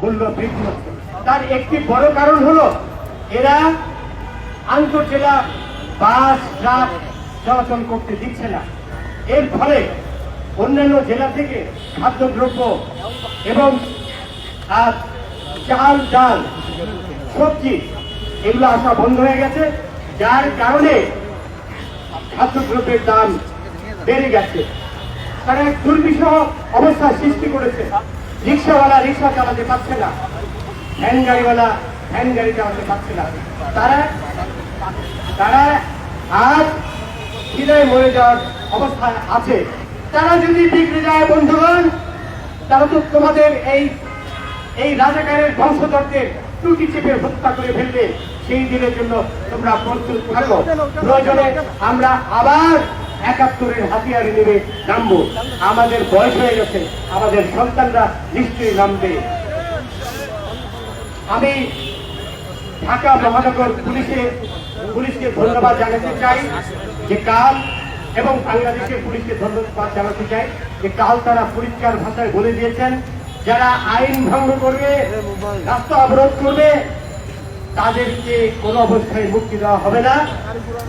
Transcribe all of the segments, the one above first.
মূল্য বৃদ্ধি হচ্ছে তার একটি বড় কারণ হলো এরা আন্তঃজেলা বাস, ট্রাক চলাচল করতে দিচ্ছে না। এর ফলে অন্যান্য জেলা থেকে খাদ্যদ্রব্য এবং চাল, ডাল, সবজি এগুলো আসা বন্ধ হয়ে গেছে। যার কারণে খাদ্যদ্রব্যের দাম বেড়ে গেছে। তারা এক দুর্বিষহ অবস্থা সৃষ্টি করেছে। রিক্সাওয়ালা রিক্সা চালাতে পারছে না। ভ্যান গাড়িওয়ালা ভ্যান গাড়ি চালাতে পারছে না। তারা তারা আজ খিদায় মরে যাওয়ার অবস্থায় আছে। তারা যদি বিগড়ে যায়, বন্ধুগণ, তারা তো তোমাদের এই এই রাজাকারের বংশধরদের টুটি চেপে হত্যা করে ফেলবে। সেই দিনের জন্য তোমরা প্রস্তুত থাকো। প্রয়োজনে আমরা আবার একাত্তরের হাতিয়ারে নেবে নামবো। আমাদের বয়স হয়ে গেছে, আমাদের সন্তানরা নিশ্চয়ই নামবে। আমি ঢাকা মহানগর পুলিশে, পুলিশকে ধন্যবাদ জানাতে চাই যে কাল এবং বাংলাদেশের পুলিশকে ধন্যবাদ জানাতে চাই যে কাল তারা পরিষ্কার ভাষায় বলে দিয়েছেন, যারা আইন ভঙ্গ করবে, রাস্তা অবরোধ করবে, তাদেরকে কোনো অবস্থায় মুক্তি দেওয়া হবে না।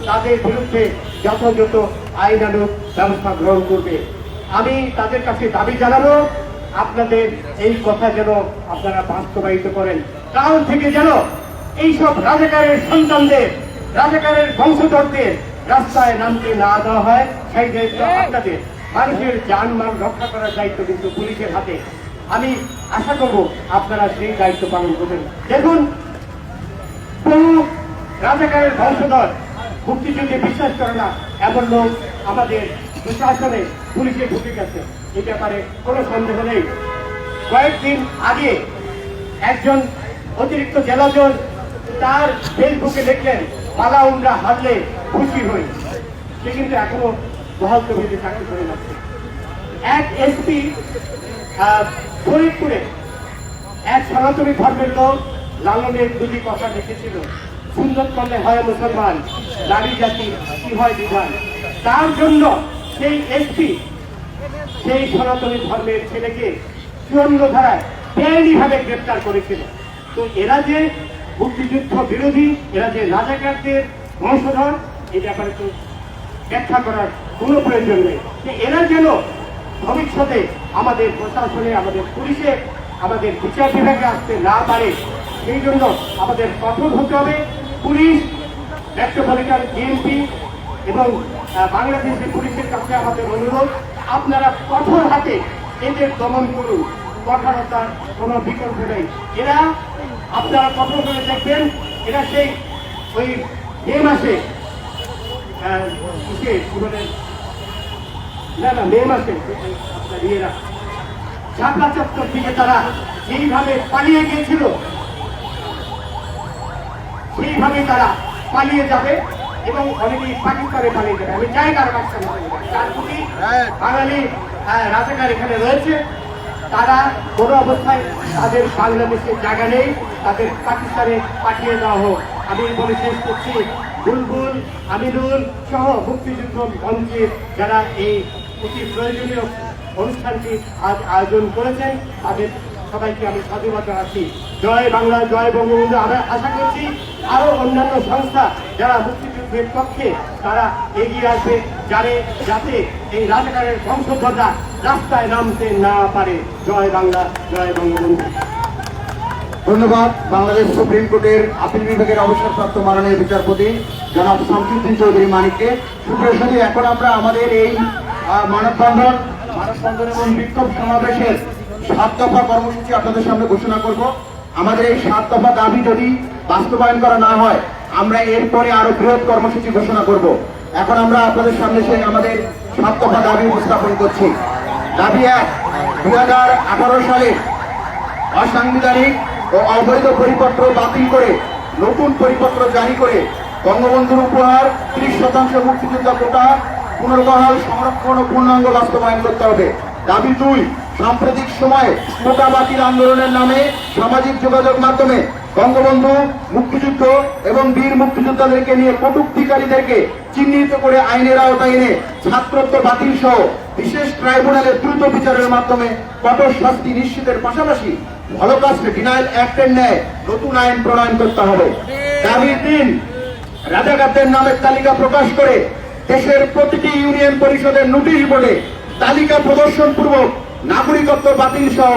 তাদের বিরুদ্ধে যথাযথ আইনানুগ ব্যবস্থা গ্রহণ করবে। আমি তাদের কাছে দাবি জানাব, আপনাদের এই কথা যেন আপনারা বাস্তবায়িত করেন। কাল থেকে যেন এইসব রাজাকারের সন্তানদের, রাজাকারের বংশধরদের রাস্তায় নামতে না দেওয়া হয়, সেই দায়িত্ব আপনাদের। মানুষের জানমাল রক্ষা করার দায়িত্ব কিন্তু পুলিশের হাতে। আমি আশা করব আপনারা সেই দায়িত্ব পালন করবেন। দেখুন, বহু রাজাকারের বংশধর মুক্তিযুদ্ধে বিশ্বাস করে না। এমন লোক আমাদের প্রশাসনে পুলিশে ঢুকে গেছে। এই ব্যাপারে কোনো সন্দেহ নেই। কয়েকদিন আগে একজন অতিরিক্ত জেলাজজ তার ফেসবুকে লিখলেন মালা উমরা হারলে খুশি হই। সে কিন্তু এখনও বহাল তবিতে চাকরি করে যাচ্ছে এক এসপি ফরিদপুরে এক সনাতনী ধর্মের লোক লালনের দুটি কথা লিখেছিল। সুন্দর করলে হয় মুসলমান, নারী জাতি কি হয় বিধান? তার জন্য সেই এসপি সেই সনাতনী ধর্মের ছেলেকে চুয়ান্ন ধারায় বেআইনি ভাবে গ্রেপ্তার করেছিল। তো এরা যে মুক্তিযুদ্ধ বিরোধী, এরা যে রাজাকারদের বংশধর, এই ব্যাপারে তো ব্যাখ্যা করার কোনো প্রয়োজন নেই। যে এরা যেন ভবিষ্যতে আমাদের প্রশাসনে, আমাদের পুলিশে, আমাদের বিচার বিভাগে আসতে না পারে সেই জন্য আমাদের কঠোর হতে হবে পুলিশ মেট্রোপলিটন ডিএমপি এবং আহ, বাংলাদেশের পুলিশের কাছে আমাদের অনুরোধ আপনারা কঠোর হাতে এদের দমন করুন। কঠোরতার কোনো বিকল্প নেই। এরা আপনারা কঠোর করে দেখবেন এরা সেই ওই মে মাসে না না মে মাসে আপনার ইয়েরা শাপলা চত্বর থেকে তারা যেইভাবে পালিয়ে গিয়েছিল সেইভাবে তারা পালিয়ে যাবে এবং অনেকেই পাকিস্তানে পালিয়ে যাবে। আমি চাই তারা পাকিস্তানে পালিয়ে যাবে চার কোটি বাঙালি আহ, রাজাকার এখানে রয়েছে। তারা কোনো অবস্থায় তাদের বাংলাদেশের জায়গা নেই। তাদের পাকিস্তানে পাঠিয়ে দেওয়া হোক। আমি বলে শেষ করছি। বুলবুল আমিনুল সহ মুক্তিযুদ্ধ মঞ্চের যারা এই অতি প্রয়োজনীয় অনুষ্ঠানটি আজ আয়োজন করেছেন তাদের সবাইকে আমি সাধুবাদ জানাচ্ছি। জয় বাংলা, জয় বঙ্গবন্ধু। আমরা আশা করছি আরও অন্যান্য সংস্থা যারা মুক্তিযুদ্ধের পক্ষে তারা এগিয়ে আসবে যারে যাতে এই রাজাকারের বংশধররা রাস্তায় নামতে না পারে। জয় বাংলা, জয় বঙ্গবন্ধু। ধন্যবাদ। বাংলাদেশ সুপ্রিম কোর্টের আপিল বিভাগের অবসরপ্রাপ্ত মাননীয় বিচারপতি জনাব শামসুদ্দিন চৌধুরী মানিককে। সুপ্রসদী এখন আমরা আমাদের এই মানববন্ধন মানববন্ধন এবং বিক্ষোভ সমাবেশের সাত দফা কর্মসূচি আপনাদের সামনে ঘোষণা করব। আমাদের এই সাত দফা দাবি যদি বাস্তবায়ন করা না হয়, আমরা এরপরে আরও বৃহৎ কর্মসূচি ঘোষণা করব। এখন আমরা আপনাদের সামনে সেই আমাদের সাত দফা দাবি উপস্থাপন করছি। দাবি এক দুই হাজার আঠারো সালে অসাংবিধানিক ও অবৈধ পরিপত্র বাতিল করে, নতুন পরিপত্র জারি করে বঙ্গবন্ধুর উপহার ত্রিশ শতাংশ মুক্তিযোদ্ধা কোটা পুনর্বহাল সংরক্ষণ ও পূর্ণাঙ্গ বাস্তবায়ন করতে হবে। দাবি দুই, সাম্প্রতিক সময়ে কোটা বাতিল আন্দোলনের নামে সামাজিক যোগাযোগ মাধ্যমে বঙ্গবন্ধু, মুক্তিযুদ্ধ এবং বীর মুক্তিযোদ্ধাদেরকে নিয়ে কটুক্তিকারীদেরকে চিহ্নিত করে আইনের আওতায় এনে ছাত্রত্ব বাতিল সহ বিশেষ ট্রাইব্যুনালে দ্রুত বিচারের মাধ্যমে কঠোর শাস্তি নিশ্চিতের পাশাপাশি হলোকাস্ট ডিনাইল অ্যাক্টের ন্যায় নতুন আইন প্রণয়ন করতে হবে। দাবি তিন, রাজাকারদের নামের তালিকা প্রকাশ করে দেশের প্রতিটি ইউনিয়ন পরিষদের নোটিশ বোর্ডে তালিকা প্রদর্শন পূর্বক নাগরিকত্ব বাতিল সহ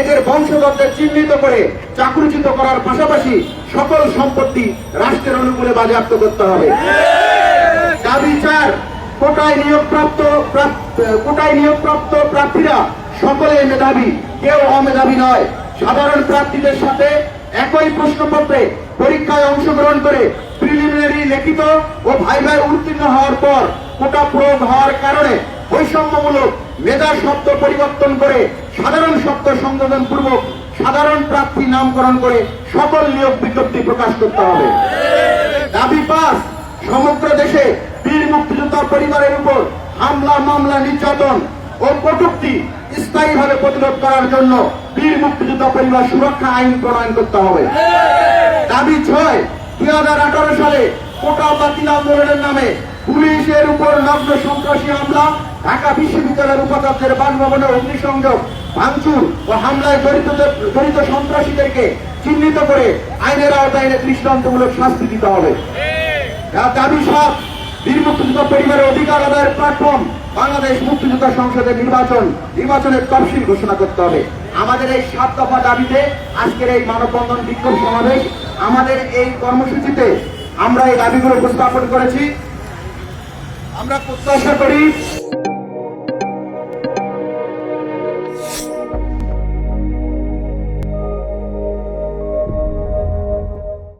এদের বংশধরদের চিহ্নিত করে চাকরিচ্যুত করার পাশাপাশি সকল সম্পত্তি রাষ্ট্রের অনুকূলে বাজেয়াপ্ত করতে হবে। দাবি চার, কোটায় নিয়োগপ্রাপ্ত কোটায় নিয়োগপ্রাপ্ত প্রার্থীরা সকলে মেধাবী, কেউ অমেধাবী নয়। সাধারণ প্রার্থীদের সাথে একই প্রশ্নপত্রে পরীক্ষায় অংশগ্রহণ করে প্রিলিমিনারি লিখিত ও ভাইভায় উত্তীর্ণ হওয়ার পর কোটা প্রয়োগ হওয়ার কারণে বৈষম্যমূলক মেধা শব্দ পরিবর্তন করে সাধারণ শব্দ সংযোজন পূর্বক সাধারণ প্রার্থী নামকরণ করে সকল নিয়োগ বিজ্ঞপ্তি প্রকাশ করতে হবে। দাবি পাঁচ সমগ্র দেশে বীর মুক্তিযোদ্ধা পরিবারের উপর হামলা, মামলা, নির্যাতন ও কটূক্তি স্থায়ীভাবে প্রতিরোধ করার জন্য বীর মুক্তিযোদ্ধা পরিবার সুরক্ষা আইন প্রণয়ন করতে হবে। দাবি ছয়, দুই হাজার সালে কোটা বাতিল আন্দোলনের নামে পুলিশের উপর নগ্ন সন্ত্রাসী হামলা, ঢাকা বিশ্ববিদ্যালয়ের উপাচার্যের বাসভবনে অগ্নিসংযোগ, ভাঙচুর ও হামলায় জড়িত জড়িত সন্ত্রাসীদেরকে চিহ্নিত করে আইনের আওতায় দৃষ্টান্তমূলক শাস্তি দিতে হবে। দাবি সব বীর মুক্তিযুদ্ধ পরিবারের অধিকার আদায়ের প্ল্যাটফর্ম বাংলাদেশ মুক্তিযোদ্ধা সংসদের নির্বাচন, নির্বাচনের তফসিল ঘোষণা করতে হবে। আমাদের এই সাত দফা দাবিতে আজকের এই মানববন্ধন বিক্ষোভ সমাবেশ, আমাদের এই কর্মসূচিতে আমরা এই দাবিগুলো উপস্থাপন করেছি। আমরা প্রত্যাশা করি